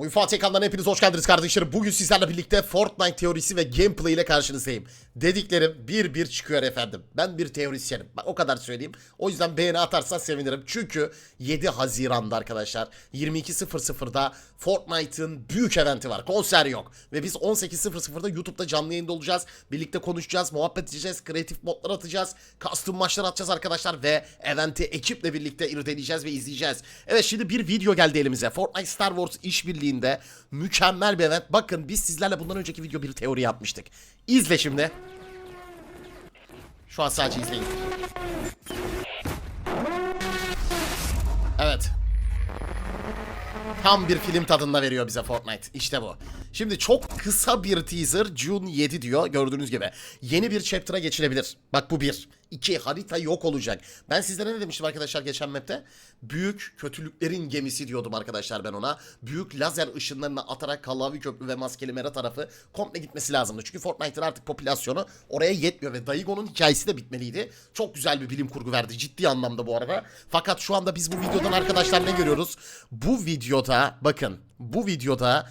Oyun Fatih ekranlarına hepiniz hoş geldiniz kardeşlerim. Bugün sizlerle birlikte Fortnite teorisi ve gameplay ile karşınızdayım. Dediklerim bir bir çıkıyor efendim. Ben bir teorisyenim. Bak o kadar söyleyeyim. O yüzden beğeni atarsan sevinirim. Çünkü 7 Haziran'da arkadaşlar 22.00'da Fortnite'ın büyük eventi var. Konser yok. Ve biz 18.00'da YouTube'da canlı yayında olacağız. Birlikte konuşacağız, muhabbet edeceğiz, kreatif modlar atacağız. Custom maçlar atacağız arkadaşlar ve eventi ekiple birlikte irdeleyeceğiz ve izleyeceğiz. Evet şimdi bir video geldi elimize. Fortnite Star Wars işbirliğinde mükemmel bir event. Bakın biz sizlerle bundan önceki video bir teori yapmıştık. İzle şimdi. Şu an sadece izleyin. Evet. Tam bir film tadında veriyor bize Fortnite. İşte bu. Şimdi çok kısa bir teaser June 7 diyor gördüğünüz gibi. Yeni bir chapter'a geçilebilir. Bak bu bir. İki harita yok olacak. Ben sizlere ne demiştim arkadaşlar geçen map'te? Büyük kötülüklerin gemisi diyordum arkadaşlar ben ona. Büyük lazer ışınlarını atarak Kallavi Köprü ve Maskeli Mera tarafı komple gitmesi lazımdı. Çünkü Fortnite'ın artık popülasyonu oraya yetmiyor ve Daigo'nun hikayesi de bitmeliydi. Çok güzel bir bilim kurgu verdi ciddi anlamda bu arada. Fakat şu anda biz bu videodan arkadaşlar ne görüyoruz? Bu videoda bakın bu videoda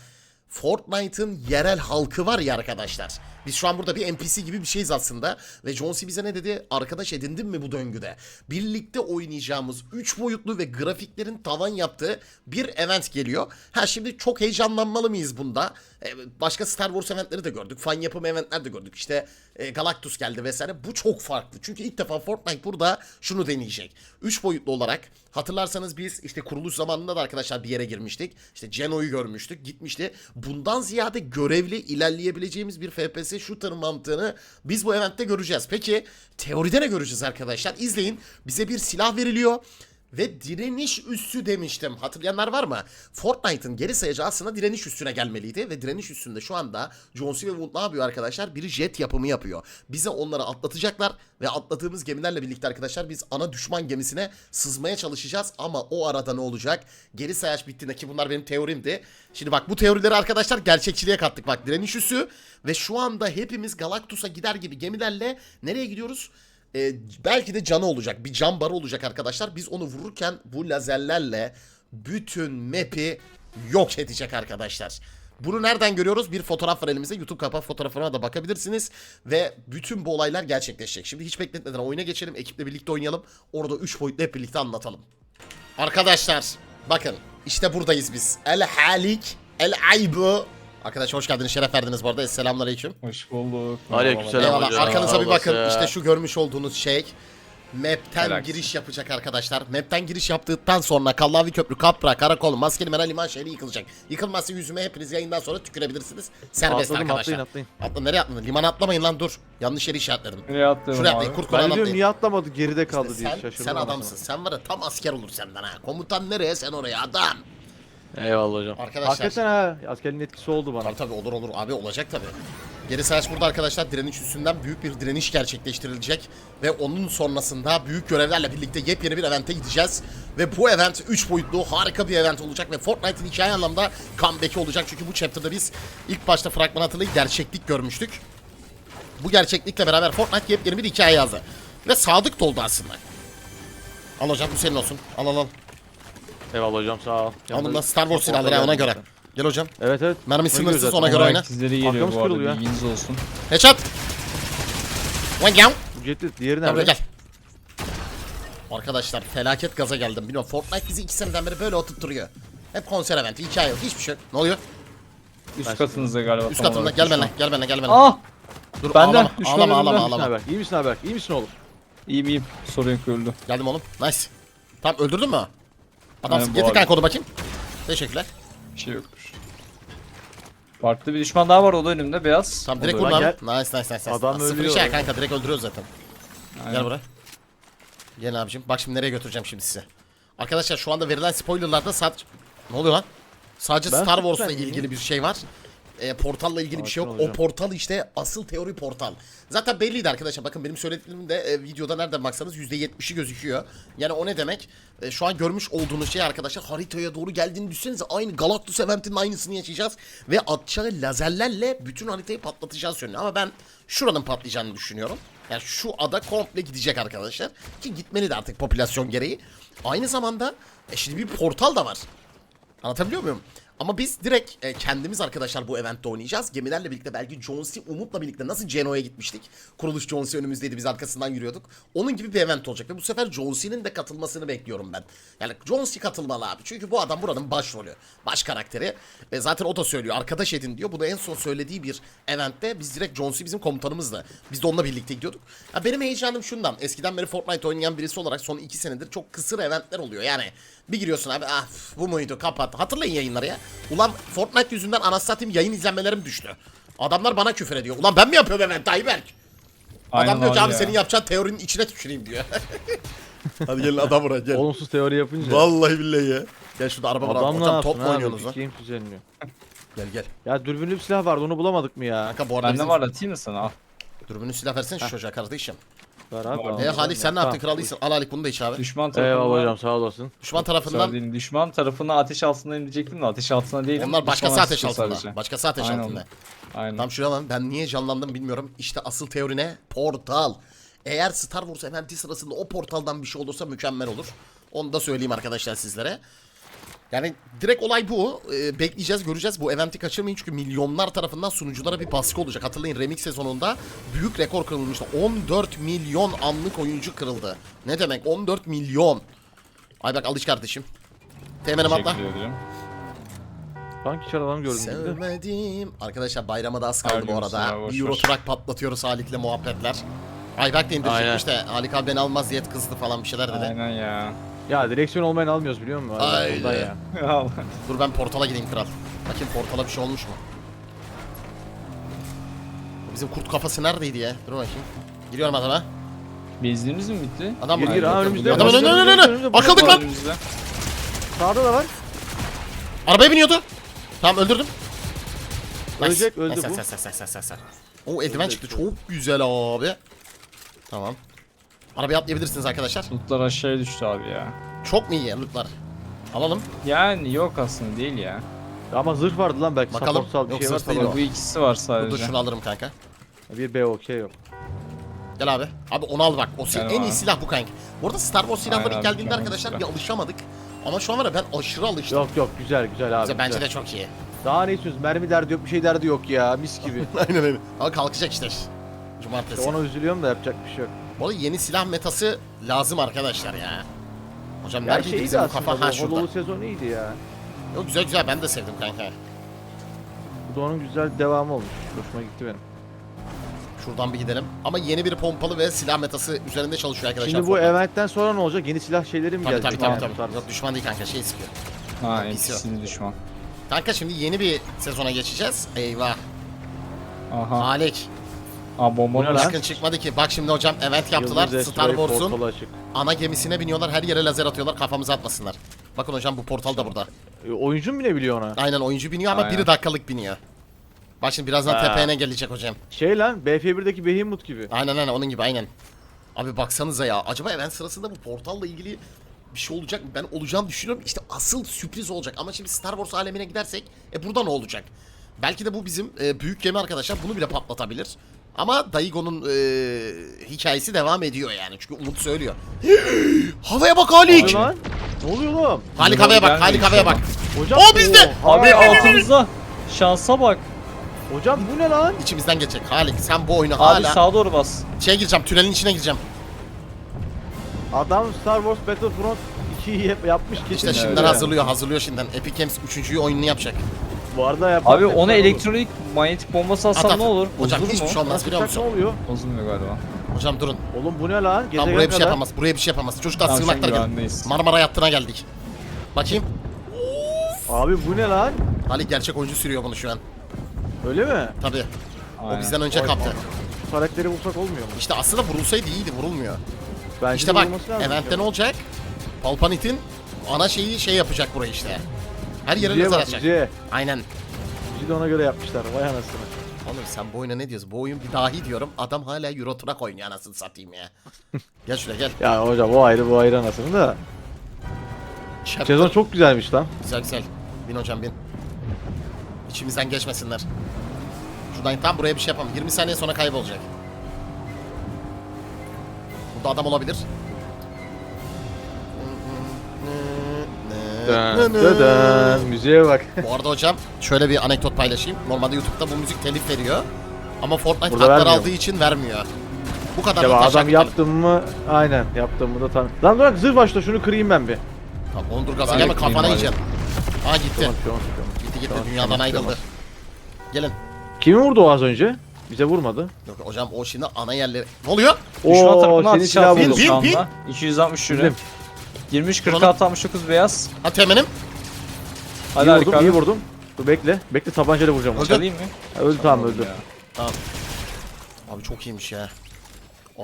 Fortnite'ın yerel halkı var ya arkadaşlar. Biz şu an burada bir NPC gibi bir şeyiz aslında. Ve John C. bize ne dedi? Arkadaş edindin mi bu döngüde? Birlikte oynayacağımız 3 boyutlu ve grafiklerin tavan yaptığı bir event geliyor. Ha şimdi çok heyecanlanmalı mıyız bunda? Ee, başka Star Wars eventleri de gördük. Fan yapımı eventler de gördük. İşte e, Galactus geldi vesaire. Bu çok farklı. Çünkü ilk defa Fortnite burada şunu deneyecek. 3 boyutlu olarak hatırlarsanız biz işte kuruluş zamanında da arkadaşlar bir yere girmiştik. İşte Geno'yu görmüştük. Gitmişti. Bundan ziyade görevli ilerleyebileceğimiz bir FPS shooter mantığını biz bu eventte göreceğiz. Peki teoride ne göreceğiz arkadaşlar? İzleyin. Bize bir silah veriliyor. Ve direniş üssü demiştim. Hatırlayanlar var mı? Fortnite'ın geri sayacağı aslında direniş üstüne gelmeliydi. Ve direniş üstünde şu anda John C. ve Wood ne yapıyor arkadaşlar? Bir jet yapımı yapıyor. Bize onları atlatacaklar. Ve atladığımız gemilerle birlikte arkadaşlar biz ana düşman gemisine sızmaya çalışacağız. Ama o arada ne olacak? Geri sayaç bittiğinde ki bunlar benim teorimdi. Şimdi bak bu teorileri arkadaşlar gerçekçiliğe kattık. Bak direniş üssü ve şu anda hepimiz Galactus'a gider gibi gemilerle nereye gidiyoruz? Ee, belki de canı olacak. Bir can barı olacak arkadaşlar. Biz onu vururken bu lazerlerle bütün map'i yok edecek arkadaşlar. Bunu nereden görüyoruz? Bir fotoğraf var elimizde. YouTube kapağı fotoğrafına da bakabilirsiniz. Ve bütün bu olaylar gerçekleşecek. Şimdi hiç bekletmeden oyuna geçelim. Ekiple birlikte oynayalım. Orada 3 boyutlu hep birlikte anlatalım. Arkadaşlar bakın işte buradayız biz. El Halik El Aybu. Arkadaşlar hoş geldiniz. Şeref verdiniz bu arada. Esselamun Aleyküm. Hoş bulduk. Aleykümselam. Eyvallah. hocam. Arkanıza bir Allah bakın. ya. İşte şu görmüş olduğunuz şey. Map'ten Relax. giriş yapacak arkadaşlar. Map'ten giriş yaptıktan sonra Kallavi Köprü, Kapra, Karakol, Maskeli Mera Liman şehri yıkılacak. Yıkılmazsa yüzüme hepiniz yayından sonra tükürebilirsiniz. Serbest Atladım, arkadaşlar. atlayın, atlayın. Atla nereye atladın? Limana atlamayın lan dur. Yanlış yeri işaretledim. Nereye attın Şuraya abi? atlayın. Kurt Ben de diyorum atlayın. niye atlamadı geride kaldı İşte diye sen, şaşırdım. sen adamsın. Sen var ya tam asker olur senden ha. Komutan nereye sen oraya adam. Eyvallah hocam. Arkadaşlar. Hakikaten ha askerliğin etkisi oldu bana. Tabii tabii olur olur abi olacak tabii. Geri sayaç burada arkadaşlar direniş üstünden büyük bir direniş gerçekleştirilecek. Ve onun sonrasında büyük görevlerle birlikte yepyeni bir evente gideceğiz. Ve bu event 3 boyutlu harika bir event olacak ve Fortnite'ın hikaye anlamda comeback'i olacak. Çünkü bu chapter'da biz ilk başta fragman hatırlayıp gerçeklik görmüştük. Bu gerçeklikle beraber Fortnite yepyeni bir hikaye yazdı. Ve sadık doldu aslında. Al hocam bu senin olsun. Al al al. Eyvallah hocam sağ ol. Al bundan Star Wars silahları ona göre. Gel hocam. Evet evet. Mermi sınırsız ona göre oyna. Sizleri geliyor Arkamız bu arada kırılıyor. bilginiz olsun. Headshot. One down. Jetli diğeri Gel buraya nerede? gel. Arkadaşlar felaket gaza geldim. Bilmiyorum Fortnite bizi iki seneden beri böyle oturtturuyor. Hep konser eventi, hikaye yok, hiçbir şey yok. Ne oluyor? Üst katınızda galiba. Üst tam katında. olarak Gel düşman. benimle, gel benimle, gel benimle. Ah! Dur benden, ağlama, düşman ağlama, ağlama, İyi misin ağlama. haber? İyi misin haber? İyi misin oğlum? İyiyim iyiyim. Sorun yok öldü. Geldim oğlum. Nice. Tamam öldürdün mü? Adamsın. Aynen, bu Getir kanka onu bakayım. Teşekkürler. Bir şey yoktur. Farklı bir düşman daha var o da önümde beyaz. Tamam O direkt da- vur lan. gel. Nice nice nice. Adam Sıfır ölüyor işe ya. kanka direkt öldürüyoruz zaten. Aynen. Gel buraya. Gel abicim. Bak şimdi nereye götüreceğim şimdi sizi. Arkadaşlar şu anda verilen spoilerlarda sadece... Ne oluyor lan? Sadece Ben Star Wars'la ilgili bir şey var. E, portalla ilgili bir şey yok. Sakin O portal işte asıl teori portal. Zaten belliydi arkadaşlar. Bakın benim söylediğim de e, videoda nereden baksanız %70'i gözüküyor. Yani o ne demek? E, şu an görmüş olduğunuz şey arkadaşlar haritaya doğru geldiğini düşünsenize aynı Galactus eventinin aynısını yaşayacağız. Ve atacağı lazerlerle bütün haritayı patlatacağız söyleniyor. Ama ben şuranın patlayacağını düşünüyorum. Yani şu ada komple gidecek arkadaşlar. Ki gitmeli de artık popülasyon gereği. Aynı zamanda e, şimdi bir portal da var. Anlatabiliyor muyum? Ama biz direkt e, kendimiz arkadaşlar bu eventte oynayacağız. Gemilerle birlikte belki Jonesy, Umut'la birlikte nasıl Genoa'ya gitmiştik. Kuruluş Jonesy önümüzdeydi biz arkasından yürüyorduk. Onun gibi bir event olacak ve bu sefer Jonesy'nin de katılmasını bekliyorum ben. Yani Jonesy katılmalı abi. Çünkü bu adam buranın başrolü, baş karakteri. Ve zaten o da söylüyor arkadaş edin diyor. Bu da en son söylediği bir eventte biz direkt Jonesy bizim komutanımızdı. Biz de onunla birlikte gidiyorduk. Ya benim heyecanım şundan. Eskiden beri Fortnite oynayan birisi olarak son iki senedir çok kısır eventler oluyor. Yani bir giriyorsun abi ah bu muydu kapat. Hatırlayın yayınları ya. Ulan Fortnite yüzünden anasını satayım yayın izlenmelerim düştü. Adamlar bana küfür ediyor. Ulan ben mi yapıyorum event Ayberk? Aynen Adam diyor ki abi ya. senin yapacağın teorinin içine tüküreyim diyor. Hadi gelin adam buraya gel. Olumsuz teori yapınca. Vallahi billahi ya. Gel şurada araba var. Adam ne Hocam yapsın top mu abi? oynuyorsunuz lan? Game düzenliyor. Gel gel. Ya dürbünlü bir silah vardı onu bulamadık mı ya? Kanka bu arada Bende bizim... var atayım mı sana? Al. Dürbünü silah versene şu çocuğa kardeşim. Var abi. Var. E Halik sen ne yaptın Tamam. kralıysan? Al Halik bunu da iç abi. Düşman tarafından... Eyvallah hocam sağ olasın. Düşman tarafından Söylediğin düşman tarafına ateş altına indirecektim de ateş altına değilim. onlar başkası Düşman ateş açtı altında. sadece. Başkası ateş Aynen altında. Aynen. Tam şuraya lan ben niye canlandım bilmiyorum. İşte asıl teori ne? Portal. Eğer Star Wars eventi sırasında o portaldan bir şey olursa mükemmel olur. Onu da söyleyeyim arkadaşlar sizlere. Yani direkt olay bu. Ee, bekleyeceğiz, göreceğiz. Bu eventi kaçırmayın çünkü milyonlar tarafından sunuculara bir baskı olacak. Hatırlayın Remix sezonunda büyük rekor kırılmıştı. 14 milyon anlık oyuncu kırıldı. Ne demek? 14 milyon. Ay bak alış kardeşim. Temenim atla. Teşekkür ediyorum. Sanki içeri adam gördüm. Sevmedim. Arkadaşlar bayrama da az kaldı bu Pardon, arada. boş Bir Euro. Truck patlatıyoruz Halik'le muhabbetler. Ayberk de indirecekmiş de Halik abi beni almaz diye kızdı falan bir şeyler dedi. Aynen ya. Ya direksiyon olmayan almıyoruz biliyor musun? Aynen. ondan ya. Dur ben portala gideyim kral. Bakayım portala bir şey olmuş mu? Bizim kurt kafası neredeydi ya? Dur bakayım. Giriyorum adama. Benzinimiz mi bitti? Adam Gir, gir, ha, önümüzde. Adam önümde önümde. Önümüzde, Akıldık lan. Önümüzde. Sağda da var. Arabaya biniyordu. Tamam öldürdüm. Ölecek, öldü Nice, bu. nice, nice, nice, nice, nice. O eldiven çıktı. Çok güzel abi. Tamam. Arabaya atlayabilirsiniz arkadaşlar. Lootlar aşağıya düştü abi ya. Çok mu iyi lootlar? Alalım. Yani yok aslında değil ya. Ama zırh vardı lan belki Bakalım. supportsal bir Yok, şey var. zırh değil falan. o. Bu ikisi var sadece. dur şunu alırım kanka. Bir B okey yok. Gel abi. Abi onu al bak. O sil- Gel en iyi abi. silah bu kanka. Bu arada Star Wars silahları Aynen ilk abi, geldiğinde mükemmel arkadaşlar silah. bir alışamadık. Ama şu an var ya ben aşırı alıştım. Yok yok güzel güzel abi. Güzel, bence güzel. de çok iyi. Daha ne istiyorsunuz? Mermi derdi yok bir şey derdi yok ya mis gibi. aynen aynen. Ama kalkacak işte. Cumartesi. Ona üzülüyorum da yapacak bir şey yok. Bu arada yeni silah metası lazım arkadaşlar ya. Hocam Ya neredeydi şeydi bizim bu kafa? Ha bu şurada. Hollow sezonu iyiydi ya. Yok güzel güzel ben de sevdim kanka. Bu da onun güzel devamı olmuş. Hoşuma gitti benim. Şuradan bir gidelim. Ama yeni bir pompalı ve silah metası üzerinde çalışıyor arkadaşlar. Şimdi bu Fortnite. eventten sonra ne olacak? Yeni silah şeyleri mi Tabii gelecek? tabii tabii. Tamam, tabii. Yok düşman değil kanka şey sıkıyor. Ha ikisini düşman. Kanka şimdi yeni bir sezona geçeceğiz. Eyvah. Aha. Halik. Aa bomba ne lan? Sakın çıkmadı ki. Bak şimdi hocam event yaptılar. Yıldız Star Express Wars'un açık. ana gemisine biniyorlar. Her yere lazer atıyorlar. Kafamıza atmasınlar. Bakın hocam bu portal da burada. E, oyuncu mu ne biliyor ona? Aynen oyuncu biniyor ama Aynen. biri dakikalık biniyor. Bak şimdi birazdan Ha. tepene gelecek hocam. Şey lan BF1'deki Behemoth gibi. Aynen aynen onun gibi aynen. Abi baksanıza ya. Acaba event sırasında bu portalla ilgili bir şey olacak mı? Ben olacağını düşünüyorum. İşte asıl sürpriz olacak. Ama şimdi Star Wars alemine gidersek e burada ne olacak? Belki de bu bizim e, büyük gemi arkadaşlar bunu bile patlatabilir. Ama Daigo'nun e, hikayesi devam ediyor yani. Çünkü Umut söylüyor. Havaya bak Halik. Ne lan? Ne oluyor oğlum? Halik havaya bak. Halik havaya bak. Hocam O bizde. Abi altımızda. Şansa bak. Hocam bu ne lan? İçimizden geçecek. Halik sen bu oyunu Abi hala... sağa doğru bas. Şeye gireceğim. Tünelin içine gireceğim. Adam Star Wars Battlefront 2'yi yap- yapmış kesin. İşte şimdiden öyle. hazırlıyor. Hazırlıyor şimdiden. Epic Games 3. oyununu yapacak. Bu arada yapmak Abi ona elektronik manyetik bombası At, ne olur? Hocam Bozulur hiçbir mu? şey olmaz biliyor musun? Ne oluyor? Bozulmuyor galiba. Hocam durun. Oğlum bu ne lan? Tam Gezegen buraya bir şey kadar. yapamaz. Buraya bir şey yapamaz. Çocuklar Tamam, sığınaklara şimdi gelin. güvendeyiz. Marmara yattığına geldik. Bakayım. Abi bu ne lan? Ali gerçek oyuncu sürüyor bunu şu an. Öyle mi? Tabii. O Aynen. bizden önce kaptı. Bu karakteri bulsak olmuyor mu? İşte aslında vurulsaydı iyiydi. Vurulmuyor. Bence işte de bak. olması lazım. Eventte ne olacak? Palpatine ana şeyi şey yapacak burayı işte. Her yere lazer atacak. müziğe. Aynen. Müziği de ona göre yapmışlar. Vay anasını. Oğlum sen bu oyuna ne diyorsun? Bu oyun bir dahi diyorum. Adam hala Euro Truck oynuyor anasını satayım ya. gel şuraya gel. Ya hocam o ayrı bu ayrı anasını da. Chapter- Sezon çok güzelmiş lan. Güzel güzel. Bin hocam bin. İçimizden geçmesinler. Şuradan tam buraya bir şey yapalım. 20 saniye sonra kaybolacak. Burada adam olabilir. Dön, dön, dön. Müziğe bak. Bu arada hocam şöyle bir anekdot paylaşayım. Normalde YouTube'da bu müzik telif veriyor. Ama Fortnite Burada haklar vermiyor aldığı için vermiyor. Bu kadar Ya adam yaptım mı? Aynen yaptım mı da tam. Lan dur zırh başla şunu kırayım ben bir. Tamam onu dur gaza Ben gelme kafana bari. yiyeceksin. Aa gitti. Tamam, tamam, tamam. Gitti gitti Tamam, dünyadan tamam, ayrıldı. tamam. Gelin. Kimi vurdu o az önce? Bize vurmadı. Yok hocam o şimdi ana yerleri. Ne oluyor? Düşman Oo, tarafına senin atış silahı yapıyoruz buldum. şu Bin, bin, anda. 260 lira. Bizim. 23 Oğlum. 46 69 beyaz. Ha temenim. Hadi iyi vurdum, iyi vurdum. Dur bekle. Bekle tabancayla vuracağım. Öldü. Çalayım mı? Ha, öldü tamam öldü. Ya. Abi çok iyiymiş ya.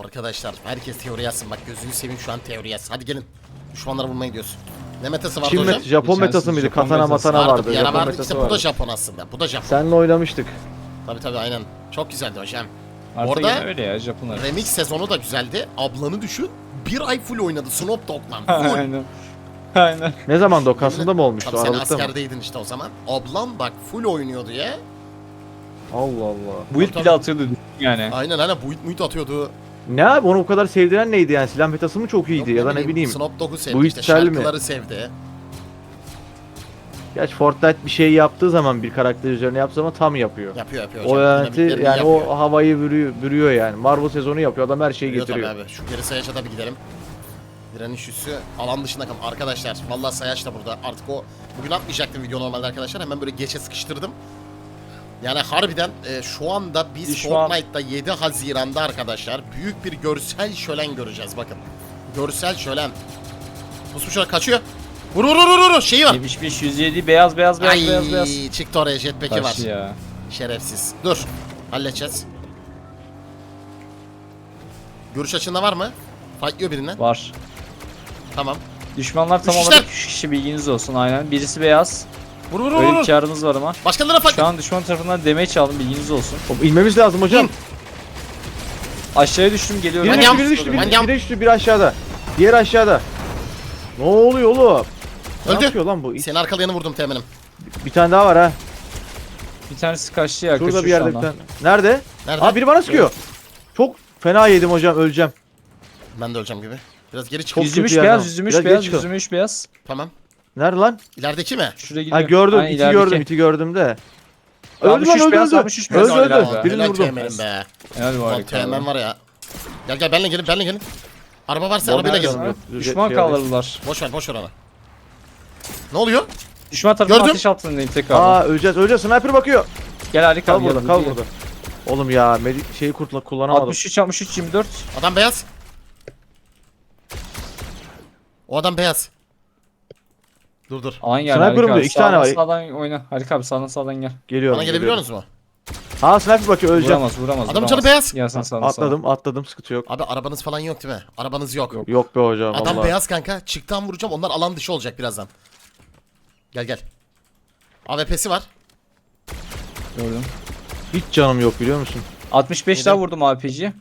Arkadaşlar herkes teori yazsın. Bak gözünü seveyim şu an teori yazsın. Hadi gelin. Düşmanlara vurmaya gidiyoruz. Ne metası vardı Çin hocam? met Japon Geçen metası mıydı? Japon Katana metası matana vardı. Bir ara Japon vardı. metası İşte bu da vardı. Japon aslında. Bu da Japon. Seninle oynamıştık. Tabii tabii aynen. Çok güzeldi hocam. Artık Orada- öyle ya Japonlar. Remix sezonu da güzeldi. Ablanı düşün. Bir ay full oynadı Snoop Dogg'la. Full. Aynen. Aynen. Ne zamanda o? Kasım'da mı olmuştu? Tabii sen Aralıkta mı? askerdeydin işte o zaman. Ablam bak full oynuyordu ya. Allah Allah. Build Tabii. bile atıyordu yani. Aynen aynen buit muit atıyordu. Ne abi onu o kadar sevdiren neydi yani? Silah metası mı çok iyiydi Yok ya da ne bileyim. Snoop Dogg'u sevdi Bu işte. içsel mi? Şarkıları sevdi. Gerçi Fortnite bir şey yaptığı zaman bir karakter üzerine yaptığı zaman tam yapıyor. Yapıyor yapıyor O hocam. yani yapıyor. o havayı bürüyor, bürüyor yani. Marvel sezonu yapıyor adam her şeyi Biliyor tabii getiriyor. abi. Şu geri sayaça da bir gidelim. Direniş üssü alan dışında kal. Arkadaşlar vallahi sayaç da burada. Artık o bugün atmayacaktım video normalde arkadaşlar. Hemen böyle geçe sıkıştırdım. Yani harbiden e, şu anda biz Düşman- Fortnite'da 7 Haziran'da arkadaşlar büyük bir görsel şölen göreceğiz bakın. Görsel şölen. Pusmuş şöyle kaçıyor. Vur vur vur vur, vur şeyi var. 75 107 beyaz beyaz beyaz Ay beyaz beyaz. çıktı oraya jetpack'i var. Taş ya. Şerefsiz. Dur. Halledeceğiz. Görüş açında var mı? Fightlıyor birinden. Var. Tamam. Düşmanlar tam Üç olarak kişiler. 3 kişi bilginiz olsun aynen. Birisi beyaz. Vur vur vur Öyle bir vur. karınız var ama. Başkalarına fight. Şu an düşman tarafından damage aldım bilginiz olsun. Hop, İnmemiz lazım hocam. İn. Aşağıya düştüm geliyorum. Biri düştü, biri düştü, biri, Manyam. biri düştü, biri aşağıda. Diğer aşağıda. Ne oluyor oğlum? Ne Öldü. yapıyor lan bu? Seni arkalayanı vurdum temenim. Bir tane daha var ha. Bir tanesi kaçtı ya. Şurada kaçıyor bir yerde şu bir anda. tane. Nerede? Nerede? Aa biri bana sıkıyor. Çok fena yedim hocam öleceğim. Ben de öleceğim gibi. Biraz geri çık. Çok Yüzümüş kötü beyaz, yüzümüş Biraz beyaz, geç yüzümüş beyaz. Tamam. Nerede lan? İlerideki mi? Şuraya gidiyor. Ha gördüm, Aynen, iti ilerideki. gördüm, iti gördüm de. Öldü 63 lan öldü beyaz, öldü. 63 beyaz Öldü öldü. hala. Birini Helal vurdum. temenim be. Hadi Lan var temen var ya. Gel gel benle gelin benle gelin. Araba varsa arabayla gelin. Yok, Düşman şey kaldırdılar. Boş ver boş ver onu. Ne oluyor? Düşman tarafından Gördüm. ateş altındayım tekrar. Aa öleceğiz öleceğiz sniper bakıyor. Gel harika. Kal burada kal burada. Oğlum ya medi- şeyi kurtla kullanamadım. 63 63 24. Adam beyaz. O adam beyaz. Dur dur. Alan gel Sniper'ım harika. diyor, iki Sağdan, tane var. Sağdan oyna. Harika abi sağdan sağdan gel. Geliyorum. Bana gelebiliyor musunuz mu? Ha sniper bakıyor öleceğim. Vuramaz vuramaz. Adam vuramaz. canı beyaz. Gel sen sağdan Atladım atladım sıkıntı yok. Abi arabanız falan yok değil mi? Arabanız yok. Yok be hocam Adam vallahi. beyaz kanka. Çıktan vuracağım. Onlar alan dışı olacak birazdan. Gel gel. AWP'si var. Gördüm. Hiç canım yok biliyor musun? 65 Yedim. daha vurdum APC'ye.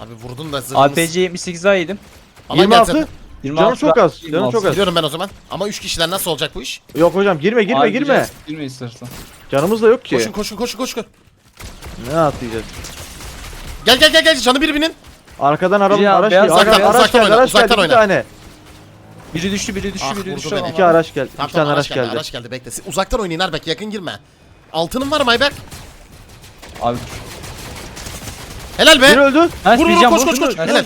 Abi vurdun da zırhınız. APC 78 daha yedim. Alan 26. gelsin. 26 Canım çok daha- az. Canım 26. çok az. Gidiyorum ben o zaman. Ama 3 kişiler nasıl olacak bu iş? Yok hocam girme girme Abi girme. gireceğiz. Girme istersen. Canımız da yok ki. Koşun koşun koşun koşun. Ne atlayacağız? Gel gel gel gel canı bir binin. Arkadan araba Ya, araç beyaz- geliyor. Uzaktan- araç uzaktan geldi. oyna, Araç geldi uzaktan iki oyna. tane. Biri düştü biri düştü Ah, biri vurdu düştü. beni. ama. İki araç geldi. Tamam İki tane tamam araç geldi. Araç geldi bekle. Siz Uzaktan oynayın Erbek yakın girme. Altının var mı Ayberk? Abi. Helal be. Biri öldü. Ha, Vur, vur, diyeceğim, koş, vur, koş, vur. koş. Helal.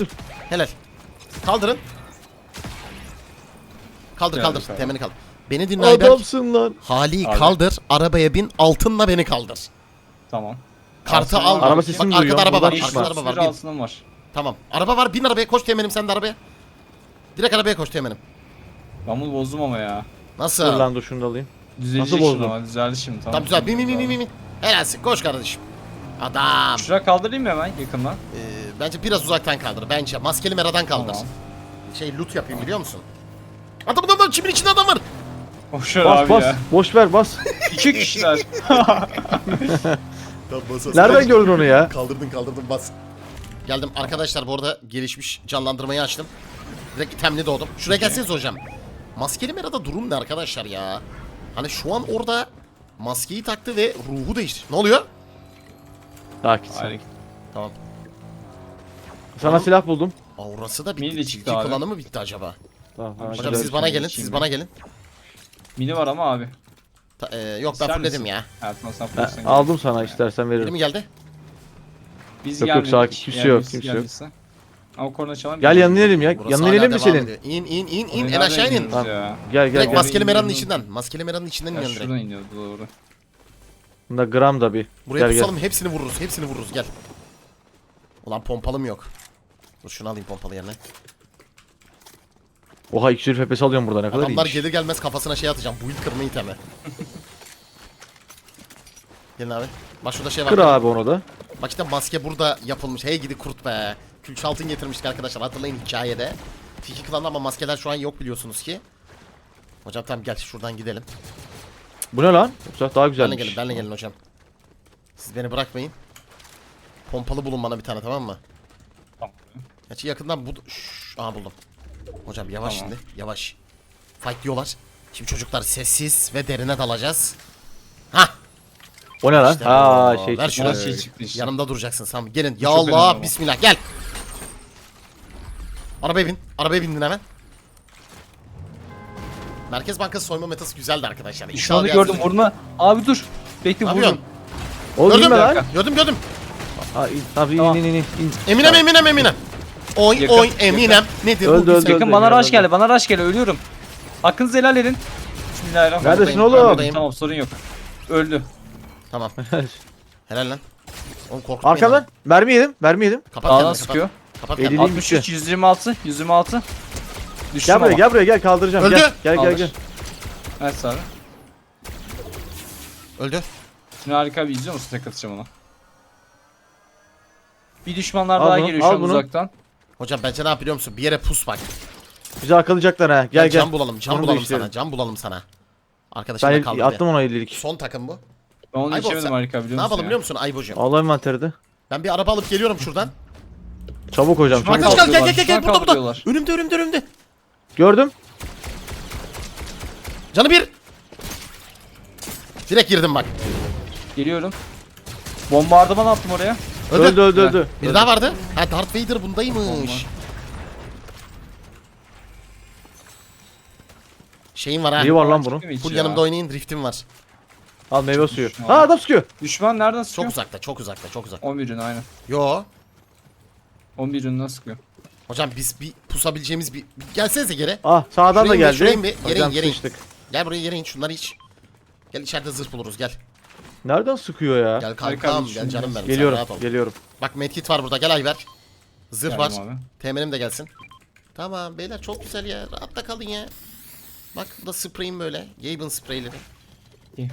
Helal. Kaldırın. Kaldır kaldır. kanka. Temeni kaldır. Beni dinle Ayberk. Adamsın lan. Hali Abi. kaldır. Arabaya bin. Altınla beni kaldır. Tamam. Kartı Altın al. var. Araba Bak, sesini arkada duyuyorum, araba var. buradan Arkada çıkma. araba var. Bir Bin. altınım var. Tamam. Araba var. Bin arabaya. Koş temenim sen de arabaya. Direkt arabaya koş temenim. Ben bunu bozdum ama ya. Nasıl? Dur lan dur şunu da alayım. Düzelecek Nasıl şimdi bozdun? ama düzeldi şimdi tamam. Tamam güzel. Bin bin bin bin bin. bin. Helalsin. Koş kardeşim. Adam. Şuraya kaldırayım mı hemen yakından? Ee, bence biraz uzaktan kaldır. Bence. Maskeli meradan kaldır. Tamam. Şey loot yapayım biliyor musun? Adam adam adam. Çimin içinde adam var. Boşver Bas abi bas. ya. Boş ver bas. İki kişiler. Nereden gördün onu ya? Kaldırdın kaldırdın bas. Geldim arkadaşlar bu arada gelişmiş canlandırmayı açtım. Direkt itemli doğdum. Şuraya gelseniz hocam. Maskeli merada durum ne arkadaşlar ya? Hani şu an orada maskeyi taktı ve ruhu değişti. Ne oluyor? Harika. Tamam. Sana silah buldum. Aurası da bitti. Milli Tilki çıktı abi. klanı mı bitti acaba? Tamam, Hocam siz bana gelin, siz bana gelin. Mini var ama abi. Ta- e, yok ben İster fullledim misin? ya. Evet sen Ben aldım sana istersen Biri veririm. mi geldi? Biz Yok, yok, gelmedik. sakin, kimse Eğer yok, birisi kimse yok. geldiyse. Ama korna çalan Gel yanına inelim ya. Burası yanına hala inelim mi devam senin? ediyor. İn in in in en aşağı inin. ya? Gel gel Direkt gel. maskeli meranın içinden. Maskeli meranın içinden Ya direkt. şuradan iniyordu doğru. Bunda gram da bir. Buraya gel pusalım hepsini vururuz. Hepsini vururuz gel. Ulan pompalım yok. Dur şunu alayım pompalı yerine. Oha iksir fepesi alıyorum burada ne kadar Adamlar iyiymiş. gelir gelmez kafasına şey atacağım. Build kırma itemi. Gelin abi. Bak şurada şey var. Kır abi onu da. Bak işte maske burada yapılmış. Hey gidi kurt be. Külçe altın getirmiştik arkadaşlar. Hatırlayın hikayede. Tiki klanlı ama maskeler şu an yok biliyorsunuz ki. Hocam tamam gel şuradan gidelim. Bu ne lan? Yoksa daha Benle güzelmiş. gelin, benle gelin hocam. Siz beni bırakmayın. Pompalı bulun bana bir tane tamam mı? Tamam. Gerçi yakından bu... Şşş, aha buldum. Hocam yavaş Tamam. şimdi, yavaş. Fight diyorlar. Şimdi çocuklar sessiz ve derine dalacağız. Hah! O ne lan? İşte ha bu. şey Ver şunu. Şey çıktı işte. Yanımda duracaksın Sami. Gelin. Ya çok Allah, bismillah. Gel. Arabaya bin. Arabaya bindin hemen. Merkez Bankası soyma metası güzeldi arkadaşlar. Şu İnşallah gördüm vurma. Abi dur. Bekle Ne vurdum. yapıyorsun? Oğlum inme mü? lan. Gördüm gördüm. Ha, in, tamam, Tamam. in in in in. in. Eminem Eminem Eminem. Oy Yakın, oy. Eminem. Nedir Öldü, bu öldü, güzel? Yakın öldü, bana öldü. rush geldi. Bana rush geldi. Ölüyorum. Hakkınızı helal edin. Bismillahirrahmanirrahim. Neredesin oğlum? buradayım. Tamam sorun yok. Öldü. Tamam. Helal lan. Oğlum lan. Mermi yedim. Mermi yedim. Kapat kendini sıkıyor. kapat. Kapat Elini- kendini. 63, 126, 126. Düştüm Gel buraya ama. gel buraya gel kaldıracağım. Öldü. Gel gel gel. Kaldır. gel. Evet Sarı. Öldü. Şimdi harika bir izliyor musun? Tek atacağım ona. Bir düşmanlar Al daha bunu, geliyor şu al an bunu. uzaktan. Hocam bence ne yap biliyor musun? Bir yere pus bak. Bizi arkalayacaklar ha. Gel gel. Can bulalım. Can Onu bulalım değiştirelim. sana. Can bulalım sana. Arkadaşım da Ben kaldı. attım ona 50'lik. Son takım bu. Ben onu Aybo, sen- harika biliyor musun Ne yapalım ya? biliyor musun Aybocuğum? Allah envanterde. Ben bir araba alıp geliyorum şuradan. Çabuk hocam Düşman çabuk. Arkadaş gel gel gel gel burada burada. kaldırıyorlar. Önümde önümde önümde. Gördüm. Canı bir. Direkt girdim bak. Geliyorum. Bombardıman attım oraya. Öldü. Öldü öldü öldü. Bir daha vardı. Ha Darth Vader bundaymış. Şeyin var ha. İyi var lan bunun. Mı hiç Full ya? yanımda oynayın driftim var. Al meyve suyu. Ha adam sıkıyor. Düşman nereden Çok sıkıyor? uzakta çok uzakta çok uzak. 11 ün aynen. Yo. 11 ünden sıkıyor. Hocam biz bir pusabileceğimiz bir, bir gelsenize geri. Ah sağdan Şuraya da in, geldi. şuraya in bir, yere in, Hocam yere in. sıçtık. Gel buraya yere in şunları iç. Gel içeride zırh buluruz gel. Nereden sıkıyor ya? Gel kankam gel canım benim. sen Geliyorum rahat ol. geliyorum. Bak medkit var burada gel Ayber. Zırh var. Geldim abi. Temelim de gelsin. Tamam beyler çok güzel ya. Rahatta kalın ya. Bak bu da spreyim böyle. Gaben spreyleri. İyi.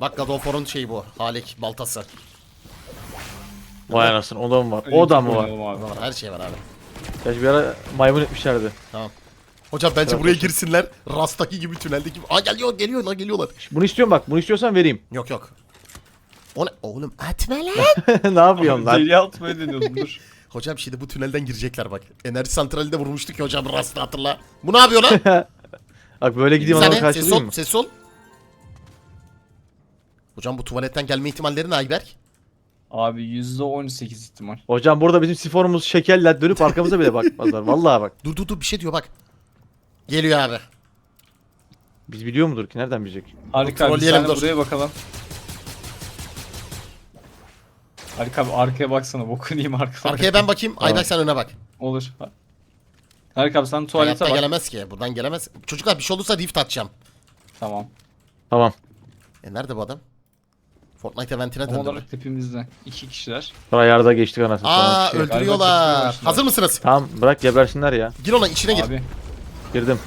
Bak God of War'un şeyi bu. Halek baltası. Vay anasını o da mı var? O da mı var? abi. Var, her şey var abi. Gerçi bir ara maymun etmişlerdi. Tamam. Hocam bence buraya hocam. girsinler. Rastaki gibi tüneldeki gibi. Aa geliyor geliyorlar geliyorlar. Bunu istiyorum bak bunu istiyorsan vereyim. Yok yok. O ne? Oğlum atma lan. ne yapıyorsun lan? Deli atmayı deniyordum dur. hocam şimdi bu tünelden girecekler bak. Enerji santralinde vurmuştuk ya hocam rastla hatırla. Bu ne yapıyor lan? Bak böyle gideyim adamı saniye ses karşılayayım ol mı? ses ol. Hocam bu tuvaletten gelme ihtimalleri ne Ayberk? Abi %18 ihtimal. Hocam burada bizim sifonumuz şekerler dönüp arkamıza bile bakmazlar. Vallahi bak. Dur dur dur bir şey diyor bak. Geliyor abi. Biz biliyor mudur ki nereden bilecek? Harika trolleyelim, de dur. buraya bakalım. Harika abi arkaya baksana bokunu yiyeyim arkadan. Arkaya ben bakayım. Tamam. Ayberk sen öne bak. Olur. Harika abi sen tuvalete Hayatta bak. gelemez ki. Buradan gelemez. Çocuklar bir şey olursa rift atacağım. Tamam. Tamam. E nerede bu adam? Fortnite eventine Tam döndü. olarak tepemizde. iki kişiler. Ayarda geçtik anasını. Aa Tamam, şey. öldürüyorlar. Hazır mısınız? Tamam bırak gebersinler ya. Gir ona içine gir. Abi. Girdim.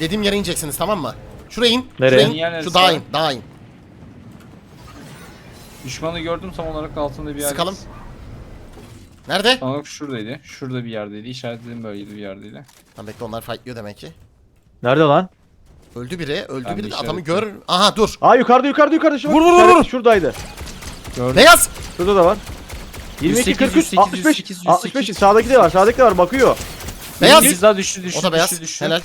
Dediğim yere ineceksiniz tamam mı? Şuraya in. Nereye? Şuraya in. Yer neresi Şu dağa in. Dağa in. Düşmanı gördüm tam olarak altında bir yer. Sıkalım. Nerede? Tam olarak şuradaydı. Şurada bir yerdeydi. İşaretledim böyleydi bir yerdeydi. Tamam bekle onlar fightlıyor demek ki. Nerede lan? Öldü biri. Öldü Ben de biri. Adamı işaretledim. gör. Aha dur. Aa yukarıda yukarıda yukarıda. Şu Vur, vur, vur, işaret vur. Şuradaydı. Gördüm. Beyaz. Şurada da var. 22 108, 43 108, 65 108, 65 sağdaki de var. Sağdaki de var. Bakıyor. Beyaz. Bir daha düştü düştü O da beyaz. düştü düştü. Helal.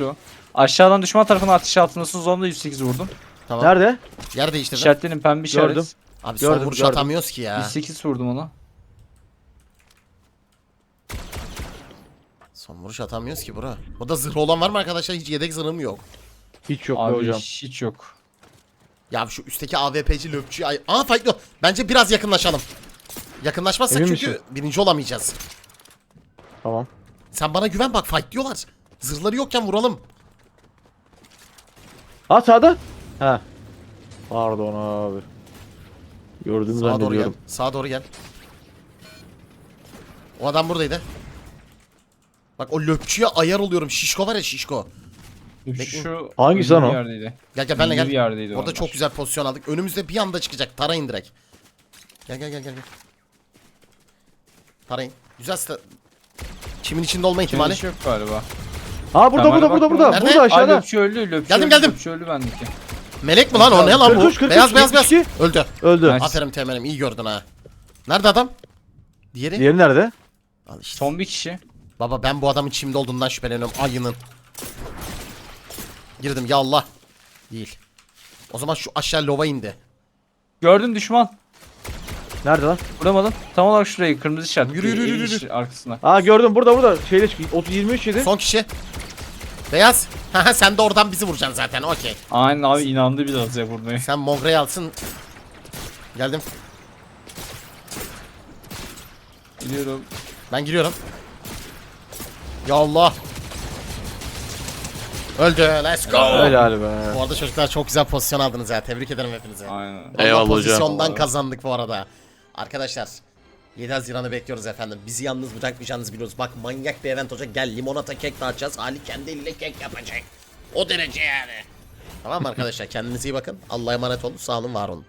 O. Aşağıdan düşman tarafına atış altındasın zonda 108 vurdum. Tamam. Nerede? Yer değiştirdim. İşaretlerin pembe işaret. Gördüm. Abi son Gördüm, vuruş gördüm. atamıyoruz ki ya. 108 vurdum ona. Son vuruş atamıyoruz ki bura. O da zırh olan var mı arkadaşlar? Hiç yedek zırhım yok. Hiç yok be Abi hocam. hiç, yok. Ya şu üstteki AWP'ci löpçüyü ay... Aa fightlıyor. Bence biraz yakınlaşalım. Yakınlaşmazsak Emin çünkü misin? birinci olamayacağız. Tamam. Sen bana güven bak fight diyorlar. Zırhları yokken vuralım. Ha sağda. Ha. Pardon abi. Gördüm Sağa doğru gel. zannediyorum. Sağa doğru gel. O adam buradaydı. Bak o löpçüye ayar oluyorum. Şişko var ya şişko. Şu Hangisi lan o? bir Yerdeydi. Gel gel benle gel. bir yerdeydi Orada onlar. çok güzel pozisyon aldık. Önümüzde bir anda çıkacak. Tarayın direkt. Gel gel gel gel. gel. Tarayın. Güzel sta- Çimin içinde olma ihtimali. Kendisi yok galiba. Ha burada burada burada burada. burada. Nerede? Burada Ay aşağıda. löpçü öldü. Löpçü Geldim, öldü, geldim. Löpçü öldü bendeki. Melek mi lan o ne lan bu? 43, 43, beyaz beyaz beyaz. 72. Öldü. Öldü. Nice. Aferin temelim iyi gördün ha. Nerede adam? Diğeri? Diğeri nerede? Al işte. Son bir kişi. Baba ben bu adamın çimde olduğundan şüpheleniyorum. Ayının. Girdim ya Allah. Değil. O zaman şu aşağı lova indi. Gördün düşman. Nerede lan? Vuramadın. Tam olarak şurayı kırmızı işaret. Yürü, yürü, yürü, işi Arkasına. Aa gördüm burada burada. Şeyde çıkıyor. 30 23 yedi. Son kişi. Beyaz. Haha sen de oradan bizi vuracaksın zaten. Okey. Aynen abi inandı biraz ya vurmaya. Sen Mogre'yi alsın. Geldim. Biliyorum. Ben giriyorum. Ya Allah. Öldü. Let's go. Helal be. Bu arada çocuklar çok güzel pozisyon aldınız ya. Tebrik ederim hepinize. Aynen. Vallahi Eyvallah hocam. pozisyondan kazandık bu arada. Arkadaşlar 7 Haziran'ı bekliyoruz efendim. Bizi yalnız bırakmayacağınızı biliyoruz. Bak manyak bir event olacak. Gel limonata kek dağıtacağız. Ali kendi eliyle kek yapacak. O derece yani. Tamam mı arkadaşlar? Kendinize iyi bakın. Allah'a emanet olun. Sağ olun, var olun.